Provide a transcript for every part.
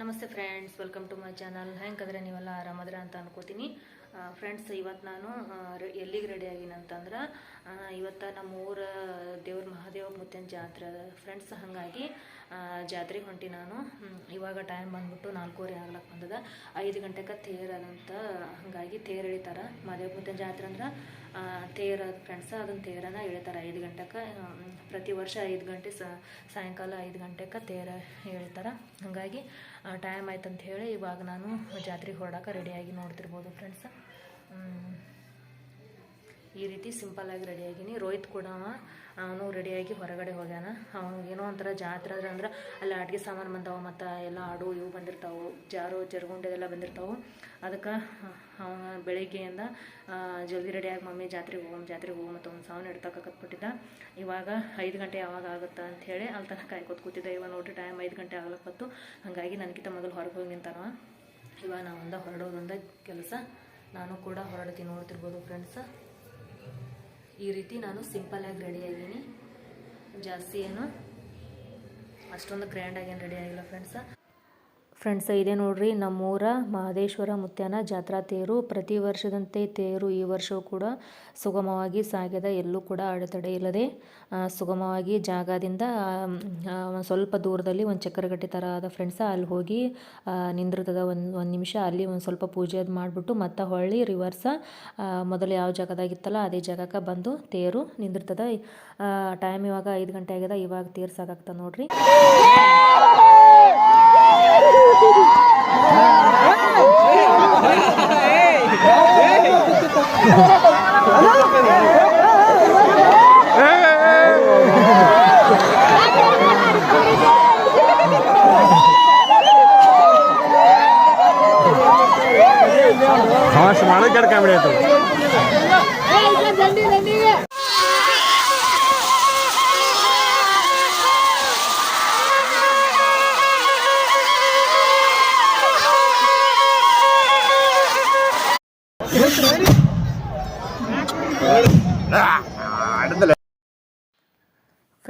ನಮಸ್ತೆ friends welcome to my channel ಹೆಂಗಂದ್ರೆ ನೀವೆಲ್ಲ ಆರಾಮದ್ರ ಅಂತ ಅನ್ಕೋತೀನಿ. ಫ್ರೆಂಡ್ಸ್ ಇವತ್ತು ನಾನು ಎಲ್ಲಿಗೆ ರೆಡಿ ಆಗಿನ ಅಂತಂದ್ರೆ ಇವತ್ತು ನಮ್ಮ ಊರ ದೇವ್ರ ಮಹಾದೇವ ಮುತ್ತಿನ ಜಾತ್ರೆ. ಫ್ರೆಂಡ್ಸ್ ಹಾಗಾಗಿ ಜಾತ್ರೆಗೆ ಹೊಂಟಿ ನಾನು. ಇವಾಗ ಟೈಮ್ ಬಂದ್ಬಿಟ್ಟು ನಾಲ್ಕೂವರೆ ಆಗ್ಲಕ್ಕೆ ಬಂದದ. ಐದು ಗಂಟೆಗೆ ತೇರು ಅದಂತ, ಹಾಗಾಗಿ ತೇರು ಎಳಿತಾರೆ. ಮದುವೆ ಜಾತ್ರೆ ಅಂದ್ರೆ ತೇರ ಫ್ರೆಂಡ್ಸ್ ಅದನ್ನ ತೇರನ ಎಳಿತಾರೆ. ಐದು ಗಂಟೆಗೆ ಪ್ರತಿ ವರ್ಷ ಐದು ಗಂಟೆ ಸಾಯಂಕಾಲ ಐದು ಗಂಟೆಗೆ ತೇರ ಎಳಿತಾರೆ. ಹಾಗಾಗಿ ಟೈಮ್ ಆಯ್ತು ಅಂತ ಹೇಳಿ ಇವಾಗ ನಾನು ಜಾತ್ರೆಗೆ ಹೊರಡಕ್ಕೆ ರೆಡಿಯಾಗಿ ನೋಡ್ತಿರ್ಬೋದು ಫ್ರೆಂಡ್ಸ್ ಈ ರೀತಿ ಸಿಂಪಲ್ಲಾಗಿ ರೆಡಿಯಾಗಿನಿ ರೋಹಿತ್ ಕೂಡ ಅವನು ರೆಡಿಯಾಗಿ ಹೊರಗಡೆ ಹೋಗ್ಯಾನ. ಏನೋ ಒಂಥರ ಜಾತ್ರೆ ಅಂದ್ರೆ ಅಂದ್ರೆ ಅಲ್ಲಿ ಅಡುಗೆ ಸಾಮಾನು ಬಂದಾವೆ ಮತ್ತು ಎಲ್ಲ ಆಡು ಇವು ಬಂದಿರ್ತಾವೆ. ಜಾರು ಜರ್ಗುಂಡೆದೆಲ್ಲ ಬಂದಿರ್ತಾವೆ. ಅದಕ್ಕೆ ಅವ ಬೆಳಗ್ಗೆಯಿಂದ ಜಲ್ದಿ ರೆಡಿಯಾಗಿ ಮಮ್ಮಿ ಜಾತ್ರೆಗೆ ಹೋಗಮ್ ಜಾತ್ರೆಗೆ ಹೋಗಮ್ ಮತ್ತು ಒಂದು ಸಾವನ್ನ ಹಿಡ್ತಕ್ಕತ್ಬಿಟ್ಟಿದ್ದ ಇವಾಗ ಐದು ಗಂಟೆ ಯಾವಾಗ ಆಗುತ್ತೆ ಅಂಥೇಳಿ ಅಲ್ಲಿ ತನಕ ಕಾಯ್ಕೊತ ಕೂತಿದ್ದೆ. ಇವಾಗ ನೋಡ್ರಿ ಟೈಮ್ ಐದು ಗಂಟೆ ಆಗ್ಲಕ್ಕತ್ತು ಹಾಗಾಗಿ ನನಗಿಂತ ಮೊದಲು ಹೊರಗೆ ಹೋಗಿ ನಿಂತಾನವ. ಇವಾಗ ನಾವೊಂದ ಹೊರಡೋದೊಂದ ಕೆಲಸ. ನಾನು ಕೂಡ ಹೊರಡ್ತೀನಿ ನೋಡ್ತಿರ್ಬೋದು ಫ್ರೆಂಡ್ಸ್ ಈ ರೀತಿ ನಾನು ಸಿಂಪಲ್ಲಾಗಿ ರೆಡಿ ಆಗಿದ್ದೀನಿ. ಜಾಸ್ತಿ ಏನು ಅಷ್ಟೊಂದು ಗ್ರ್ಯಾಂಡಾಗಿ ಏನು ರೆಡಿ ಆಗಿಲ್ಲ ಫ್ರೆಂಡ್ಸ ಫ್ರೆಂಡ್ಸ್ ಇದೆ ನೋಡ್ರಿ, ನಮ್ಮೂರ ಮಹದೇಶ್ವರ ಮುತ್ಯಾನ ಜಾತ್ರಾ ತೇರು. ಪ್ರತಿ ವರ್ಷದಂತೆ ತೇರು ಈ ವರ್ಷವೂ ಕೂಡ ಸುಗಮವಾಗಿ ಸಾಗ್ಯದ, ಎಲ್ಲೂ ಕೂಡ ಅಡೆತಡೆ ಇಲ್ಲದೆ ಸುಗಮವಾಗಿ ಜಾಗದಿಂದ ಸ್ವಲ್ಪ ದೂರದಲ್ಲಿ ಒಂದು ಚಕ್ರಗಟ್ಟಿ ಥರ ಆದ ಫ್ರೆಂಡ್ಸ ಅಲ್ಲಿ ಹೋಗಿ ನಿಂದಿರ್ತದ ಒಂದು ಒಂದು ನಿಮಿಷ ಅಲ್ಲಿ ಒಂದು ಸ್ವಲ್ಪ ಪೂಜೆ ಅದು ಮಾಡಿಬಿಟ್ಟು ಮತ್ತೆ ಹೊಳ್ಳಿ ರಿವರ್ಸ ಮೊದಲು ಯಾವ ಜಾಗದಾಗಿತ್ತಲ್ಲ ಅದೇ ಜಾಗಕ್ಕೆ ಬಂದು ತೇರು ನಿಂದಿರ್ತದ. ಟೈಮ್ ಇವಾಗ ಐದು ಗಂಟೆ ಆಗ್ಯದ, ಇವಾಗ ತೇರು ಸಾಕಾಗ್ತದೆ ನೋಡ್ರಿ.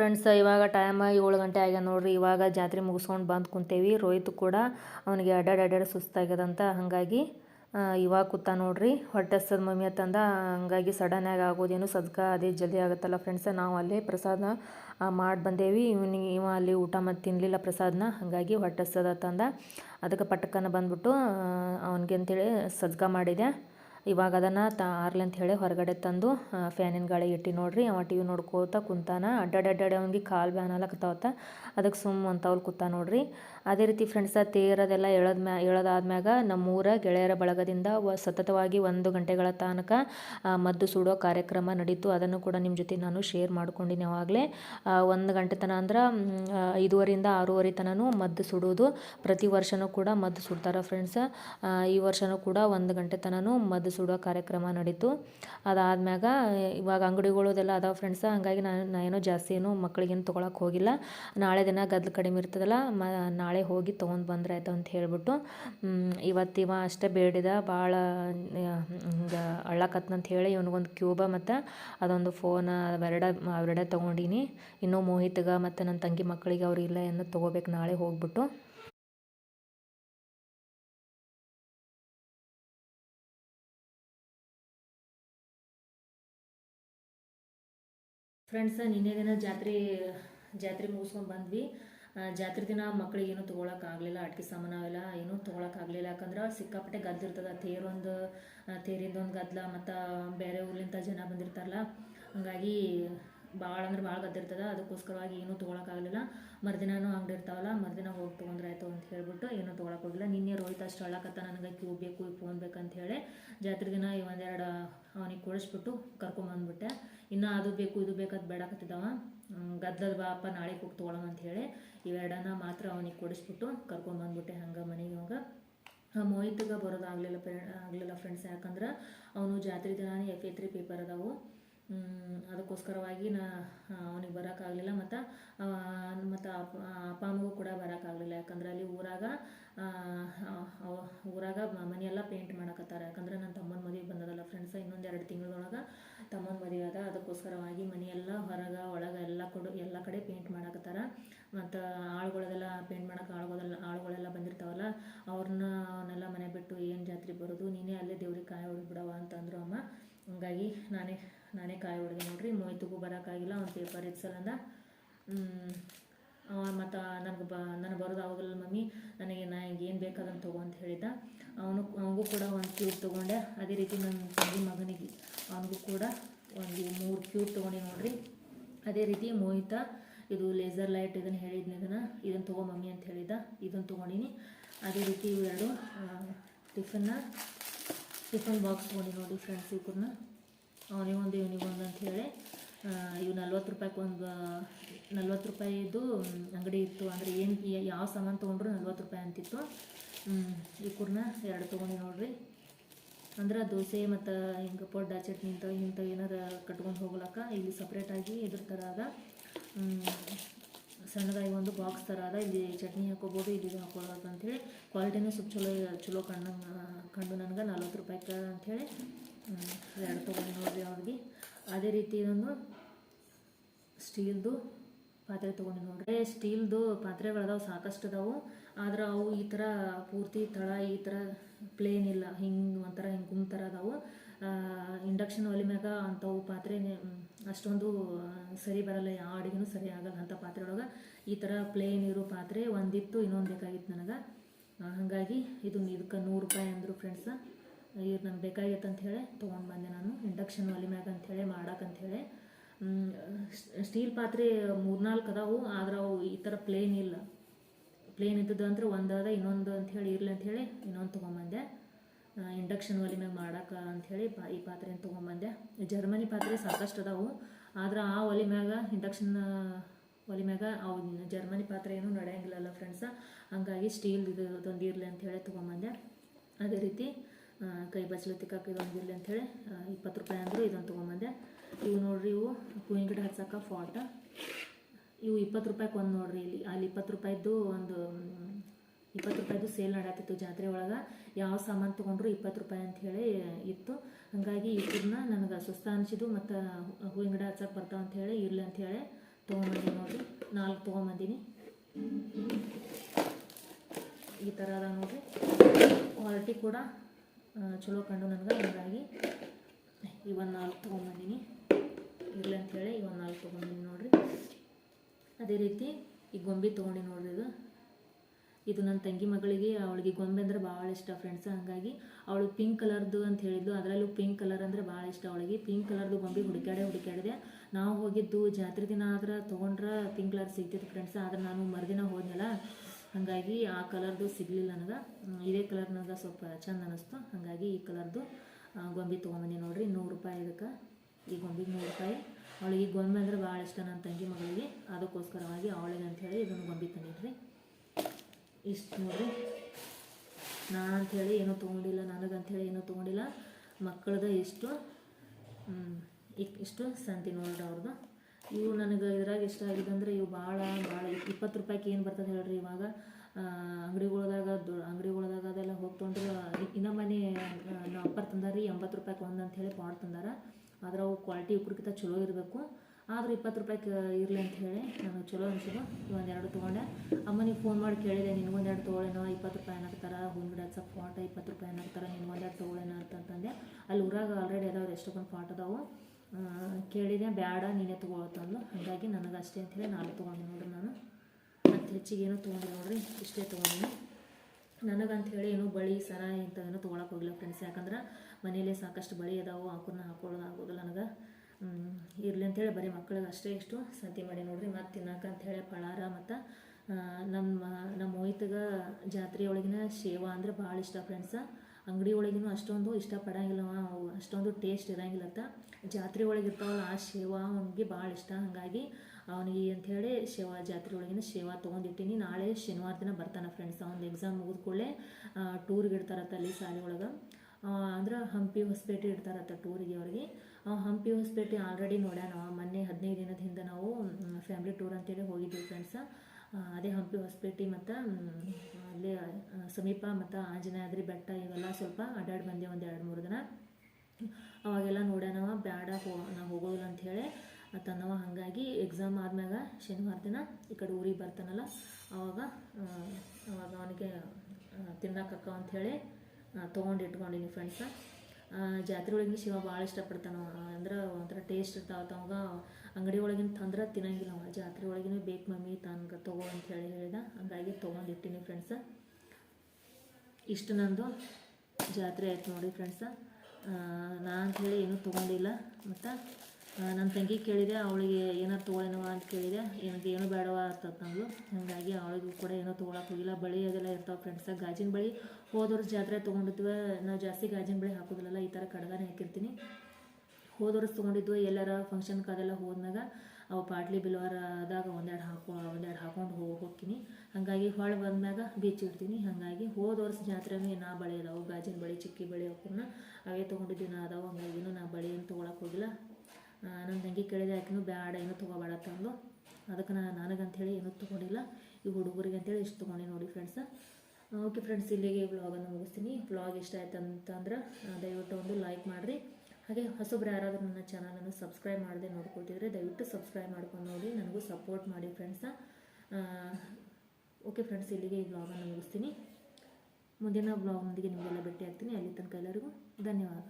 ಫ್ರೆಂಡ್ಸ್ ಇವಾಗ ಟೈಮ್ ಏಳು ಗಂಟೆ ಆಗ್ಯದ ನೋಡ್ರಿ, ಇವಾಗ ಜಾತ್ರೆ ಮುಗಿಸ್ಕೊಂಡು ಬಂದು ಕುಂತೇವಿ. ರೋಹಿತ್ ಕೂಡ ಅವನಿಗೆ ಅಡ್ಡಾಡಿ ಅಡ್ಡಾಡಿ ಸುಸ್ತಾಗ್ಯದಂತ ಹಾಗಾಗಿ ಇವಾಗ ಕೂತ ನೋಡ್ರಿ. ಹೊಟ್ಟೆ ಹಸ್ತದ ಮಮ್ಮಿ ಅಂತಂದ ಹಂಗಾಗಿ ಸಡನ್ನಾಗಿ ಆಗೋದೇನು ಸದ್ಕ ಅದೇ ಜಲ್ದಿ ಆಗುತ್ತಲ್ಲ ಫ್ರೆಂಡ್ಸ್ ನಾವು ಅಲ್ಲೇ ಪ್ರಸಾದ ಮಾಡಿ ಬಂದೇವಿ. ಇವನಿಗೆ ಇವ ಅಲ್ಲಿ ಊಟ ಮತ್ತು ತಿನ್ನಲಿಲ್ಲ ಪ್ರಸಾದನ, ಹಾಗಾಗಿ ಹೊಟ್ಟೆ ಹಸ್ತದ ತಂದ, ಅದಕ್ಕೆ ಪಟಕ್ಕನ ಬಂದ್ಬಿಟ್ಟು ಅವನಿಗೆ ಅಂತೇಳಿ ಸದ್ಕ ಮಾಡಿದೆ ಇವಾಗ ಅದನ್ನು ತ ಆರ್ಲಿ ಅಂತ ಹೇಳಿ ಹೊರಗಡೆ ತಂದು ಫ್ಯಾನಿನ ಗಾಳಿ ಇಟ್ಟು ನೋಡ್ರಿ, ಅವ ಟಿವಿ ನೋಡ್ಕೋತ ಕುಂತಾನ. ಅಡ್ಡಾಡಿ ಅಡ್ಡಾಡಿ ಅವನಿಗೆ ಕಾಲು ಬ್ಯಾನ್ ಅಲಕತ್ತಾವತ್ತ ಅದಕ್ಕೆ ಸುಮ್ ಅಂತ ಅವ್ಳು ಕೂತ ನೋಡ್ರಿ. ಅದೇ ರೀತಿ ಫ್ರೆಂಡ್ಸ ತೇರದೆಲ್ಲ ಎಳದ ಮ್ಯಾ, ಎಳದಾದ್ಮ್ಯಾಗ ನಮ್ಮೂರ ಗೆಳೆಯರ ಬಳಗದಿಂದ ವ, ಸತತವಾಗಿ ಒಂದು ಗಂಟೆಗಳ ತನಕ ಮದ್ದು ಸುಡೋ ಕಾರ್ಯಕ್ರಮ ನಡೀತು. ಅದನ್ನು ಕೂಡ ನಿಮ್ಮ ಜೊತೆ ನಾನು ಶೇರ್ ಮಾಡ್ಕೊಂಡಿನಿ ಅವಾಗಲೇ. ಒಂದು ಗಂಟೆ ತನ ಅಂದ್ರೆ ಐದೂವರೆಯಿಂದ ಆರೂವರೆ ತನೂ ಮದ್ದು ಸುಡೋದು. ಪ್ರತಿ ವರ್ಷನೂ ಕೂಡ ಮದ್ದು ಸುಡ್ತಾರೆ ಫ್ರೆಂಡ್ಸ್ ಈ ವರ್ಷನೂ ಕೂಡ ಒಂದು ಗಂಟೆ ತನೂ ಮದ್ದು ಸುಡೋ ಕಾರ್ಯಕ್ರಮ ನಡೀತು. ಅದಾದ್ಮ್ಯಾಗ ಇವಾಗ ಅಂಗಡಿಗಳದೆಲ್ಲ ಅದಾವ ಫ್ರೆಂಡ್ಸ ಹಾಗಾಗಿ ನಾನು ನಾ ಏನೋ ಜಾಸ್ತಿ ಏನು ಮಕ್ಕಳಿಗೇನು ತೊಗೊಳಕ್ಕೆ ಹೋಗಿಲ್ಲ. ನಾಳೆ ದಿನ ಗದ್ದಲು ಕಡಿಮೆ ಇರ್ತದಲ್ಲ, ಮ, ನಾಳೆ ಹೋಗಿ ತೊಗೊಂಡು ಬಂದ್ರೆ ಆಯ್ತು ಅಂತ ಹೇಳಿಬಿಟ್ಟು ಇವತ್ತಿವ ಇವತ್ತು ಇವ ಅಷ್ಟೇ ಬೇಡಿದ ಭಾಳ ಹಿಂಗೆ ಅಳ್ಳಕತ್ನಂತ ಹೇಳಿ ಇವನಿಗೊಂದು ಕ್ಯೂಬ ಮತ್ತು ಅದೊಂದು ಫೋನ್, ಅವೆರಡ ಅವೆರಡ ತೊಗೊಂಡೀನಿ. ಇನ್ನೂ ಮೋಹಿತ್ಗೆ ಮತ್ತು ನನ್ನ ತಂಗಿ ಮಕ್ಕಳಿಗೆ ಅವರಿಲ್ಲ ಏನು ತೊಗೋಬೇಕು ನಾಳೆ ಹೋಗ್ಬಿಟ್ಟು. ಫ್ರೆಂಡ್ಸ್ ನಿನ್ನೆ ದಿನ ಜಾತ್ರೆ ಜಾತ್ರೆ ಮುಗಿಸ್ಕೊಂಡು ಬಂದ್ವಿ. ಜಾತ್ರೆ ದಿನ ಮಕ್ಕಳಿಗೆ ಏನೂ ತೊಗೊಳಕ್ಕಾಗಲಿಲ್ಲ ಅಟ್ಕೆ ಸಾಮಾನು ಅವೆಲ್ಲ ಏನೂ ತೊಗೊಳಕ್ಕಾಗಲಿಲ್ಲ ಯಾಕಂದ್ರೆ ಸಿಕ್ಕಾಪಟ್ಟೆ ಗದ್ದಿರ್ತದೆ ತೇರೊಂದು ತೇರಿಂದೊಂದು ಗದ್ದಲ ಮತ್ತು ಬೇರೆ ಊರ್ಲಿಂದ ಜನ ಬಂದಿರ್ತಾರಲ್ಲ, ಹಂಗಾಗಿ ಭಾಳ ಅಂದ್ರೆ ಭಾಳ ಗದ್ದಿರ್ತದೆ ಅದಕ್ಕೋಸ್ಕರವಾಗಿ ಏನೂ ತೊಗೊಳಕ್ಕಾಗಲಿಲ್ಲ ಮರುದಿನೂ ಅಂಗಡಿ ಇರ್ತಾವಲ್ಲ, ಮರುದಿನ ಹೋಗಿ ತೊಗೊಂಡ್ರಾಯ್ತು ಅಂತ ತೊಗೊಳಕ್ಕೆ ಹೋಗಿಲ್ಲ. ನಿನ್ನೆ ರೋಹಿತ್ ಅಷ್ಟು ಅಳಕತ್ತ ನನಗೆ ಕ್ಯೂ ಬೇಕು, ಈ ಫೋನ್ ಬೇಕಂತ ಹೇಳಿ ಜಾತ್ರೆ ದಿನ ಈ ಒಂದೆರಡು ಅವನಿಗೆ ಕೊಡಿಸ್ಬಿಟ್ಟು ಕರ್ಕೊಂಬಂದ್ಬಿಟ್ಟೆ. ಇನ್ನೂ ಅದು ಬೇಕು, ಇದು ಬೇಕಂತ ಬೇಡಕತ್ತಿದ್ದವ ಬಾ ಬಾಪ ನಾಳೆ ಹೋಗಿ ಅಂತ ಹೇಳಿ ಇವೆರಡನ್ನ ಮಾತ್ರ ಅವನಿಗೆ ಕೊಡಿಸ್ಬಿಟ್ಟು ಕರ್ಕೊಂಬಂದ್ಬಿಟ್ಟೆ ಹಂಗೆ ಮನೆಗೆ ಅವಾಗ ಮೋಹಿತ್ಗೆ ಬರೋದಾಗಲಿಲ್ಲ ಫ್ರೆ ಆಗಲಿಲ್ಲ ಫ್ರೆಂಡ್ಸ್ ಯಾಕಂದ್ರೆ ಅವನು ಜಾತ್ರೆ ದಿನ ಎಫ್ ಎ ತ್ರೀ ಪೇಪರ್ ಅದಾವು. ಅದಕ್ಕೋಸ್ಕರವಾಗಿ ನಾ ಅವನಿಗೆ ಬರೋಕ್ಕಾಗಲಿಲ್ಲ ಮತ್ತು ಮತ್ತು ಅಪ್ಪ ಅಪ್ಪ ಅಮ್ಮಗೂ ಕೂಡ ಬರೋಕ್ಕಾಗಲಿಲ್ಲ. ಯಾಕಂದ್ರೆ ಅಲ್ಲಿ ಊರಾಗ ಊರಾಗ ಮನೆಯೆಲ್ಲ ಪೇಂಟ್ ಮಾಡಕತ್ತಾರ. ಯಾಕಂದ್ರೆ ನನ್ನ ತಮ್ಮನ ಮದುವೆ ಬಂದದಲ್ಲ ಫ್ರೆಂಡ್ಸ ಇನ್ನೊಂದು ಎರಡು ತಿಂಗಳೊಳಗೆ ತಮ್ಮನ ಮದುವೆ ಅದ. ಅದಕ್ಕೋಸ್ಕರವಾಗಿ ಮನೆಯೆಲ್ಲ ಹೊರಗೆ, ಒಳಗೆ ಎಲ್ಲ ಕೊಡು, ಎಲ್ಲ ಕಡೆ ಪೇಂಟ್ ಮಾಡಕತ್ತಾರ. ಮತ್ತು ಆಳುಗಳದೆಲ್ಲ ಪೇಂಟ್ ಮಾಡೋಕೆ ಆಳುಗಳೆಲ್ಲ ಆಳುಗಳೆಲ್ಲ ಬಂದಿರ್ತಾವಲ್ಲ ಅವ್ರನ್ನ ಅವನ್ನೆಲ್ಲ ಮನೆ ಬಿಟ್ಟು ಏನು ಜಾತ್ರೆ ಬರೋದು, ನೀನೇ ಅಲ್ಲೇ ದೇವ್ರಿಗೆ ಕಾಯಿ ಹೊಡೆದು ಬಿಡವ ಅಂತಂದರು ಅಮ್ಮ. ಹಂಗಾಗಿ ನಾನೇ ನಾನೇ ಕಾಯಿ ಹೊಡೆದೆ ನೋಡ್ರಿ ಮೋಯ್ತಿಗೂ ಬರೋಕ್ಕಾಗಿಲ್ಲ ಅವ್ನು ಪೇಪರ್ ಅವ ಮತ್ತು ನನಗೆ ಬ ನನಗೆ ಬರೋದು ಆಗೋದಿಲ್ಲ ಮಮ್ಮಿ, ನನಗೆ ನನಗೆ ಏನು ಬೇಕಾದಂತ ತಗೋ ಅಂತ ಹೇಳಿದ್ದ. ಅವನು, ಅವನಿಗೂ ಕೂಡ ಒಂದು ಕ್ಯೂಬ್ ತೊಗೊಂಡೆ. ಅದೇ ರೀತಿ ನನ್ನ ತಂಗಿ ಮಗನಿಗೆ ಅವನಿಗೂ ಕೂಡ ಒಂದು ಮೂರು ಕ್ಯೂಬ್ ತೊಗೊಂಡೆ ನೋಡ್ರಿ. ಅದೇ ರೀತಿ ಮೋಹಿತ, ಇದು ಲೇಸರ್ ಲೈಟ್ ಇದನ್ನು ಹೇಳಿದ್ನಿ ಇದನ್ನು ಇದನ್ನು ತೊಗೊ ಮಮ್ಮಿ ಅಂತ ಹೇಳಿದ್ದ. ಇದನ್ನು ತೊಗೊಂಡಿನಿ. ಅದೇ ರೀತಿ ಇವೆರಡು ಟಿಫನ್ನ ಟಿಫನ್ ಬಾಕ್ಸ್ ತೊಗೊಂಡು ನೋಡಿ ಫ್ರೆಂಡ್ಸ್ ಇವ್ರನ್ನ ಅವನಿಗೊಂದು ಇವನಿಗೊಂದು ಅಂತ ಹೇಳಿ. ಇವು ನಲ್ವತ್ತು ರೂಪಾಯಿಗೆ ಒಂದು, ನಲ್ವತ್ತು ರೂಪಾಯಿದು ಅಂಗಡಿ ಇತ್ತು. ಅಂದರೆ ಏನು ಯಾವ ಸಾಮಾನು ತೊಗೊಂಡ್ರು ನಲ್ವತ್ತು ರೂಪಾಯಿ ಅಂತಿತ್ತು. ಈ ಕೂರ್ನ ಎರಡು ತೊಗೊಂಡು ನೋಡ್ರಿ. ಅಂದ್ರೆ ದೋಸೆ ಮತ್ತು ಹಿಂಗೆ ಪೊಡ್ಡ, ಚಟ್ನಿ ಇಂಥವು ಇಂಥವು ಏನಾರು ಕಟ್ಕೊಂಡು ಹೋಗ್ಲಕ್ಕ. ಇಲ್ಲಿ ಸಪ್ರೇಟಾಗಿ ಇದ್ರ ಥರ ಅದ. ಸಣ್ಣದಾಗಿ ಒಂದು ಬಾಕ್ಸ್ ಥರ ಅದ. ಇಲ್ಲಿ ಚಟ್ನಿ ಹಾಕೋಬೋದು ಇಲ್ಲಿ ಹಾಕೊಳ್ಳೋದು ಅಂಥೇಳಿ ಕ್ವಾಲಿಟಿನೂ ಸ್ವಲ್ಪ ಚಲೋ ಚಲೋ ಕಂಡು ಕಂಡು ನನಗೆ ನಲ್ವತ್ತು ರೂಪಾಯಿಗೆ ಅಂಥೇಳಿ ಎರಡು ತೊಗೊಂಡು ನೋಡ್ರಿ ಅವ್ರಿಗೆ. ಅದೇ ರೀತಿ ಇದೊಂದು ಸ್ಟೀಲ್ದು ಪಾತ್ರೆ ತೊಗೊಂಡು ನೋಡ್ರಿ. ಸ್ಟೀಲ್ದು ಪಾತ್ರೆಗಳದಾವು ಸಾಕಷ್ಟು ಅದಾವು. ಆದ್ರೆ ಅವು ಈ ಥರ ಪೂರ್ತಿ ತಳ, ಈ ಥರ ಪ್ಲೇನ್ ಇಲ್ಲ. ಹಿಂಗೆ ಒಂಥರ ಹಿಂಗೆ ಗುಮ್ ಥರ ಅದಾವು ಇಂಡಕ್ಷನ್ ಒಲೆ ಮ್ಯಾಗ ಅಂಥವು ಪಾತ್ರೆ ಅಷ್ಟೊಂದು ಸರಿ ಬರಲ್ಲ. ಯಾವ ಅಡುಗೆನೂ ಸರಿ ಆಗಲ್ಲ ಅಂಥ ಪಾತ್ರೆ ಒಳಗೆ. ಈ ಥರ ಪ್ಲೇನ್ ಇರೋ ಪಾತ್ರೆ ಒಂದಿತ್ತು, ಇನ್ನೊಂದು ಬೇಕಾಗಿತ್ತು ನನಗೆ. ಹಾಗಾಗಿ ಇದು ಇದಕ್ಕೆ ನೂರು ರೂಪಾಯಿ ಅಂದರು ಫ್ರೆಂಡ್ಸ ಇದು ನನಗೆ ಬೇಕಾಗಿತ್ತು ಅಂತ ಹೇಳಿ ತೊಗೊಂಡು ಬಂದೆ ನಾನು. ಇಂಡಕ್ಷನ್ ಒಲೆ ಮ್ಯಾಗ ಅಂಥೇಳಿ ಹೇಳಿ ಸ್ಟೀಲ್ ಪಾತ್ರೆ ಮೂರ್ನಾಲ್ಕು ಅದಾವು, ಆದ್ರೆ ಅವು ಈ ಥರ ಪ್ಲೇನ್ ಇಲ್ಲ. ಪ್ಲೇನ್ ಇದ್ದದ್ದು ಅಂದ್ರೆ ಒಂದು ಅದ, ಇನ್ನೊಂದು ಅಂಥೇಳಿ ಇರಲಿ ಅಂಥೇಳಿ ಇನ್ನೊಂದು ತೊಗೊಂಬಂದೆ. ಇಂಡಕ್ಷನ್ ಒಲೆ ಮ್ಯಾಗ ಮಾಡಕ್ಕೆ ಅಂಥೇಳಿ ಪಾ, ಈ ಪಾತ್ರೆನ ತೊಗೊಂಬಂದೆ. ಜರ್ಮನಿ ಪಾತ್ರೆ ಸಾಕಷ್ಟು ಅದಾವು, ಆದ್ರೆ ಆ ಒಲೆ ಮ್ಯಾಗ ಇಂಡಕ್ಷನ್ ಒಲೆ ಮ್ಯಾಗ ಅವು ಜರ್ಮನಿ ಪಾತ್ರೆ ಏನೂ ನಡೆಯಂಗಿಲ್ಲಲ್ಲ ಫ್ರೆಂಡ್ಸ ಹಂಗಾಗಿ ಸ್ಟೀಲ್ ಇದು ಇರಲಿ ಇರಲಿ ಅಂಥೇಳಿ ತೊಗೊಂಬಂದೆ. ಅದೇ ರೀತಿ ಕೈ ಬಚ್ಲತ್ತಿಕ್ಕ ತಿಕ್ಕಕ್ಕೆ ಇದೊಂದು ಇರಲಿ ಅಂಥೇಳಿ ಇಪ್ಪತ್ತು ರೂಪಾಯಿ ಅಂದರು ಇದೊಂದು ತೊಗೊಂಬಂದೆ. ಇವು ನೋಡ್ರಿ, ಇವು ಹೂವಿನ ಗಿಡ ಹಚ್ಚಕ್ಕೆ ಫಾಟ ಇವು ಇಪ್ಪತ್ತು ರೂಪಾಯಿಗೆ ಒಂದು ನೋಡ್ರಿ ಇಲ್ಲಿ. ಅಲ್ಲಿ ಇಪ್ಪತ್ತು ರೂಪಾಯಿದ್ದು ಒಂದು, ಇಪ್ಪತ್ತು ರೂಪಾಯಿದು ಸೇಲ್ ನಡೆಯತ್ತಿತ್ತು ಜಾತ್ರೆ ಒಳಗೆ. ಯಾವ ಸಾಮಾನು ತೊಗೊಂಡ್ರು ಇಪ್ಪತ್ತು ರೂಪಾಯಿ ಅಂತ ಹೇಳಿ ಇತ್ತು. ಹಾಗಾಗಿ ಇವ್ರನ್ನ ನನಗೆ ಸುಸ್ತ ಅನಿಸಿದ್ದು ಮತ್ತು ಹೂವಿನ ಗಿಡ ಹಚ್ಚಕ್ಕೆ ಬರ್ತಾವ ಅಂತ ಹೇಳಿ ಇರಲಿ ಅಂತ ಹೇಳಿ ತೊಗೊಂಬಂದಿನಿ ನೋಡ್ರಿ. ನಾಲ್ಕು ತೊಗೊಂಬಂದಿನಿ. ಈ ಥರ ಅದ ನೋಡ್ರಿ. ಕ್ವಾಲಿಟಿ ಕೂಡ ಚಲೋ ಕಂಡು ನನಗೆ, ಹಂಗಾಗಿ ಇವನ್ ನಾಲ್ಕು ತೊಗೊಂಬಂದಿನಿ. ಇರಲಿ ಅಂಥೇಳಿ ಇವನ್ ನಾಲ್ಕು ತೊಗೊಂಡಿನಿ ನೋಡಿರಿ. ಅದೇ ರೀತಿ ಈ ಗೊಂಬೆ ತೊಗೊಂಡಿ ನೋಡಿರಿ ಇದು. ಇದು ನನ್ನ ತಂಗಿ ಮಗಳಿಗೆ, ಅವಳಿಗೆ ಗೊಂಬೆ ಅಂದ್ರೆ ಭಾಳ ಇಷ್ಟ ಫ್ರೆಂಡ್ಸ್ ಹಾಗಾಗಿ ಅವಳು ಪಿಂಕ್ ಕಲರ್ದು ಅಂತ ಹೇಳಿದ್ದು ಅದರಲ್ಲೂ ಪಿಂಕ್ ಕಲರ್ ಅಂದರೆ ಭಾಳ ಇಷ್ಟ ಅವಳಿಗೆ. ಪಿಂಕ್ ಕಲರ್ದು ಗೊಂಬೆ ಹುಡುಕಾಡೆ ಹುಡುಕಾಡಿದೆ ನಾವು ಹೋಗಿದ್ದು ಜಾತ್ರೆ ದಿನ ಆದ್ರೆ, ತೊಗೊಂಡ್ರೆ ಪಿಂಕ್ ಕಲರ್ ಸಿಗ್ತಿತ್ತು ಫ್ರೆಂಡ್ಸ್ ಆದ್ರೆ ನಾನು ಮರುದಿನ ಹೋದ್ನಲ್ಲ ಹಾಗಾಗಿ ಆ ಕಲರ್ದು ಸಿಗಲಿಲ್ಲ ನನಗೆ. ಇದೇ ಕಲರ್ ನನಗೆ ಸ್ವಲ್ಪ ಚಂದ ಅನ್ನಿಸ್ತು ಹಾಗಾಗಿ ಈ ಕಲರ್ದು ಗೊಂಬೆ ತೊಗೊಂಬಂದಿ ನೋಡ್ರಿ. ನೂರು ರೂಪಾಯಿ ಇದಕ್ಕೆ. ಈ ಗೊಂಬೆಗೆ ನೂರು ರೂಪಾಯಿ. ಅವಳಿಗೆ ಈ ಗೊಂಬೆ ಅಂದ್ರೆ ಭಾಳ ಇಷ್ಟ ನನ್ನ ತಂಗಿ ಮಗಳಿಗೆ. ಅದಕ್ಕೋಸ್ಕರವಾಗಿ ಅವಳಿಗೆ ಅಂಥೇಳಿ ಇದನ್ನು ಗೊಂಬೆ ತಂದಿದ್ರಿ ಇಷ್ಟು ನೋಡ್ರಿ. ನಾನು ಅಂಥೇಳಿ ಏನೂ ತೊಗೊಂಡಿಲ್ಲ. ನನಗಂಥೇಳಿ ಏನೂ ತೊಗೊಂಡಿಲ್ಲ. ಮಕ್ಕಳದ ಇಷ್ಟು ಇಷ್ಟು ಸಂತಿ ನೋಡ್ರಿ ಅವ್ರದ್ದು ಇವು ನನಗೆ ಇದ್ರಾಗ ಇಷ್ಟ ಆಗಿದೆ ಅಂದರೆ ಇವು ಭಾಳ ಭಾಳ. ಇಪ್ಪತ್ತು ರೂಪಾಯಿಗೆ ಏನು ಬರ್ತದೆ ಹೇಳ್ರಿ ಇವಾಗ? ಅಂಗಡಿಗಳ್ದಾಗ ದೊ, ಅಂಗಡಿಗಳ್ದಾಗ ಅದೆಲ್ಲ ಹೋಗ್ತೊಂಡ್ರೆ ಇನ್ನೂ ಮನೆ ಅಪ್ಪರ್ ತಂದಾರಿ ಎಂಬತ್ತು ರೂಪಾಯಿಗೆ ಒಂದು ಅಂಥೇಳಿ ಪಾಡ್ ತಂದಾರ. ಆದ್ರೆ ಅವು ಕ್ವಾಲಿಟಿ ಇವ್ರಿಗಿಂತ ಚಲೋ ಇರಬೇಕು. ಆದ್ರೆ ಇಪ್ಪತ್ತು ರೂಪಾಯಿಗೆ ಇರಲಿ ಅಂತ ಹೇಳಿ ನನಗೆ ಚಲೋ ಅನಿಸಿದ್ದು. ಒಂದೆರಡು ತೊಗೊಂಡೆ. ಅಮ್ಮನಿಗೆ ಫೋನ್ ಮಾಡಿ ಕೇಳಿದೆ ನಿನಗೊಂದೆರಡು ತೊಗೊಳೇನೋ, ಇಪ್ಪತ್ತು ರೂಪಾಯಿ ಏನಾಗ್ತಾರ? ಹೂವಿನ ಗಿಡ ಹಚ್ಚಕ್ಕೆ ಫಾಟ ಇಪ್ಪತ್ತು ರೂಪಾಯಿ ಅನ್ನಕ್ತಾರ ನಿನಗೊಂದೆರಡು ತೊಗೊಳೇನೋ ಅಂತಂತಂದೆ. ಅಲ್ಲಿ ಊರಾಗ ಆಲ್ರೆಡಿ ಅದಾವ್ರಿ ಎಷ್ಟೊಂದು ಫಾಟ್ ಅದಾವು. ಕೇಳಿದೆ ಬ್ಯಾಡ, ನೀನೇ ತೊಗೊಳತ್ತಂದು ಹಾಗಾಗಿ ನನಗೆ ಅಷ್ಟೇ ಅಂತ ಹೇಳಿ ನಾನು ತೊಗೊಂಡೆ ನೋಡ್ರಿ ನಾನು. ಮತ್ತು ಹೆಚ್ಚಿಗೆ ಏನೂ ತೊಗೊಂಡೆ ನೋಡ್ರಿ, ಇಷ್ಟೇ ತೊಗೊಂಡಿನಿ. ನನಗಂಥೇಳಿ ಹೇಳಿ ಏನು ಬಳಿ, ಸರ ಇಂಥವೇನು ತೊಗೊಳಕ್ಕೆ ಹೋಗಿಲ್ಲ ಫ್ರೆಂಡ್ಸ್ ಯಾಕಂದ್ರೆ ಮನೇಲಿ ಸಾಕಷ್ಟು ಬಳಿ ಅದಾವು ಹಾಕೋದನ್ನ ಹಾಕೊಳ್ಳೋದು ಆಗೋದಿಲ್ಲ ನನಗೆ. ಇರಲಿ ಅಂಥೇಳಿ ಬರೀ ಮಕ್ಕಳಿಗೆ ಅಷ್ಟೇ ಇಷ್ಟು ಸಂತಿ ಮಾಡಿ ನೋಡ್ರಿ. ಮತ್ತು ತಿನ್ನಕ್ಕೆ ಅಂಥೇಳಿ ಪಳಾರ ಮತ್ತು ನಮ್ಮ ನಮ್ಮ ಮೋಹಿತಗ ಜಾತ್ರೆ ಒಳಗಿನ ಶೇವಾ ಅಂದರೆ ಭಾಳ ಇಷ್ಟ ಫ್ರೆಂಡ್ಸ ಅಂಗಡಿ ಒಳಗಿನೂ ಅಷ್ಟೊಂದು ಇಷ್ಟಪಡಂಗಿಲ್ಲ ಅಷ್ಟೊಂದು ಟೇಸ್ಟ್ ಇರಂಗಿಲ್ಲತ್ತ ಜಾತ್ರೆ ಒಳಗೆ ಇರ್ತಾವಲ್ಲ ಆ ಶೇವ ಅವನಿಗೆ ಭಾಳ ಇಷ್ಟ. ಹಾಗಾಗಿ ಅವನಿಗೆ ಅಂಥೇಳಿ ಶೇವಾ ಜಾತ್ರೆ ಒಳಗಿನ ಶೇವ ತೊಗೊಂಡಿಟ್ಟಿನಿ. ನಾಳೆ ಶನಿವಾರ ದಿನ ಬರ್ತಾನೆ ಫ್ರೆಂಡ್ಸ್ ಅವ್ನು ಎಕ್ಸಾಮ್ ಮುಗಿದ ಕೂಡಲೇ ಟೂರ್ಗೆ ಇಡ್ತಾರತ್ತ ಅಲ್ಲಿ ಶಾಲೆ ಒಳಗೆ. ಅಂದ್ರೆ ಹಂಪಿ ಹೊಸಪೇಟೆ ಇಡ್ತಾರತ್ತ ಟೂರಿಗೆ ಅವ್ರಿಗೆ. ಹಂಪಿ ಹೊಸಪೇಟೆ ಆಲ್ರೆಡಿ ನೋಡ್ಯಾನ. ಮೊನ್ನೆ ಹದಿನೈದು ದಿನದ ಹಿಂದೆ ನಾವು ಫ್ಯಾಮಿಲಿ ಟೂರ್ ಅಂತೇಳಿ ಹೋಗಿದ್ದೀವಿ ಫ್ರೆಂಡ್ಸ ಅದೇ ಹಂಪಿ ಹೊಸಪೇಟೆ ಮತ್ತು ಅಲ್ಲಿ ಸಮೀಪ ಮತ್ತು ಆಂಜನೇಯದ್ರಿ ಬೆಟ್ಟ ಇವೆಲ್ಲ ಸ್ವಲ್ಪ ಅಡ್ಡಾಡಿ ಬಂದೆ ಒಂದು ಎರಡು ಮೂರು ದಿನ. ಅವಾಗೆಲ್ಲ ನೋಡ್ಯಾನವ, ಬ್ಯಾಡ ಹೋ, ನಾ ಹೋಗೋದಿಲ್ಲ ಅಂಥೇಳಿ ತನ್ನವ ಹಾಗಾಗಿ ಎಕ್ಸಾಮ್ ಆದ್ಮ್ಯಾಗ ಶನಿವಾರ ದಿನ ಈ ಕಡೆ ಊರಿಗೆ ಬರ್ತಾನಲ್ಲ, ಅವಾಗ ಅವಾಗ ಅವನಿಗೆ ತಿನ್ನಕ್ಕಕ್ಕ ಅಂಥೇಳಿ ತೊಗೊಂಡು ಇಟ್ಕೊಂಡಿನಿ ಫ್ರೆಂಡ್ಸ ಜಾತ್ರೆ ಒಳಗೆ ಶಿವ ಭಾಳ ಇಷ್ಟಪಡ್ತಾನ ಅಂದ್ರೆ ಒಂಥರ ಟೇಸ್ಟ್ ಇರ್ತಾವ ತವಾಗ ಅಂಗಡಿ ಒಳಗಿನ ತಂದ್ರೆ ತಿನ್ನಂಗಿಲ್ಲ ಅವ ಜಾತ್ರೆ ಒಳಗಿನ ಬೇಕು ಮಮ್ಮಿ ತನ್ಗೆ ತಗೋ ಅಂತ ಹೇಳಿ ಹೇಳಿದ. ಹಂಗಾಗಿ ತೊಗೊಂಡಿರ್ತೀನಿ ಫ್ರೆಂಡ್ಸ ಇಷ್ಟು ನಂದು ಜಾತ್ರೆ ಆಯ್ತು ನೋಡಿ ಫ್ರೆಂಡ್ಸ ನಾ ಹೇಳಿ ಏನೂ ತೊಗೊಂಡಿಲ್ಲ. ಮತ್ತು ನನ್ನ ತಂಗಿ ಕೇಳಿದೆ, ಅವಳಿಗೆ ಏನಾರು ತೊಗೊಳೇನವ ಅಂತ ಕೇಳಿದೆ. ಏನಕ್ಕೆ ಏನು ಬೇಡವ ಅಂತಂದು ಹಾಗಾಗಿ ಅವಳಿಗೂ ಕೂಡ ಏನೋ ತೊಗೊಳಕ್ಕೆ ಹೋಗಿಲ್ಲ. ಬಳಿ ಅದೆಲ್ಲ ಇರ್ತಾವೆ ಫ್ರೆಂಡ್ಸ ಗಾಜಿನ ಬಳಿ ಹೋದವ್ರ ಜಾತ್ರೆ ತೊಗೊಂಡಿದ್ವಿ. ನಾವು ಜಾಸ್ತಿ ಗಾಜಿನ ಬಳಿ ಹಾಕೋದಿಲ್ಲ ಈ ಥರ ಕಡ್ಗಾನೇ ಹಾಕಿರ್ತೀನಿ. ಹೋದ ವರ್ಷ ತೊಗೊಂಡಿದ್ವು ಎಲ್ಲರ ಫಂಕ್ಷನ್ ಕಾದೆಲ್ಲ ಹೋದ್ಮ್ಯಾಗ ಅವು ಪಾಟ್ಲಿ ಬಿಲ್ವಾರದಾಗ ಒಂದೆರಡು ಹಾಕೊ, ಒಂದೆರಡು ಹಾಕೊಂಡು ಹೋಗಿ ಹೋಗ್ತೀನಿ. ಹಾಗಾಗಿ ಹೊಳೆ ಬಂದ್ಮ್ಯಾಗ ಬೀಚಿಡ್ತೀನಿ ಹಾಗಾಗಿ ಹೋದ ವರ್ಷ ಜಾತ್ರೆನೂ ನಾ ಬಳೆ ಅದಾವೆ. ಗಾಜಿನ ಬಳಿ, ಚಿಕ್ಕಿ ಬಳಿ ಅವನ್ನ ಅವೇ ತೊಗೊಂಡಿದ್ವಿ ನಾ ಹಂಗಾಗಿ ಹಂಗಾಗಿನೂ ನಾ ಬಳೆ ಏನು ತೊಗೊಳಕ್ಕೆ ಹೋಗಿಲ್ಲ. ನನ್ನ ತಂಗಿ ಕೇಳಿದೆ ಯಾಕೆನೂ ಬ್ಯಾಡ, ಏನು ತೊಗೋಬೇಡ ತಂದು ಅದಕ್ಕೆ ನಾನು ನನಗಂಥೇಳಿ ಏನೂ ತೊಗೊಂಡಿಲ್ಲ. ಈ ಹುಡುಗರಿಗೆ ಅಂತೇಳಿ ಇಷ್ಟು ತೊಗೊಂಡೆ ನೋಡಿ ಫ್ರೆಂಡ್ಸ ಓಕೆ ಫ್ರೆಂಡ್ಸ್ ಇಲ್ಲಿಗೆ ಬ್ಲಾಗನ್ನು ಮುಗಿಸ್ತೀನಿ. ಬ್ಲಾಗ್ ಇಷ್ಟ ಆಯ್ತು ಅಂತಂದ್ರೆ ದಯವಿಟ್ಟು ಒಂದು ಲೈಕ್ ಮಾಡಿರಿ. ಹಾಗೆ ಹೊಸಬ್ರು ಯಾರಾದರೂ ನನ್ನ ಚಾನಲನ್ನು ಸಬ್ಸ್ಕ್ರೈಬ್ ಮಾಡದೆ ನೋಡ್ಕೊಳ್ತಿದ್ರೆ ದಯವಿಟ್ಟು ಸಬ್ಸ್ಕ್ರೈಬ್ ಮಾಡ್ಕೊಂಡು ನೋಡಿ, ನನಗೂ ಸಪೋರ್ಟ್ ಮಾಡಿ ಫ್ರೆಂಡ್ಸ ಓಕೆ ಫ್ರೆಂಡ್ಸ್ ಇಲ್ಲಿಗೆ ಈ ಬ್ಲಾಗನ್ನು ಮುಗಿಸ್ತೀನಿ. ಮುಂದಿನ ಬ್ಲಾಗ್ನೊಂದಿಗೆ ನಿಮಗೆಲ್ಲ ಭೇಟಿ ಆಗ್ತೀನಿ ಅಲ್ಲಿ ತನಕ ಎಲ್ಲರಿಗೂ ಧನ್ಯವಾದ.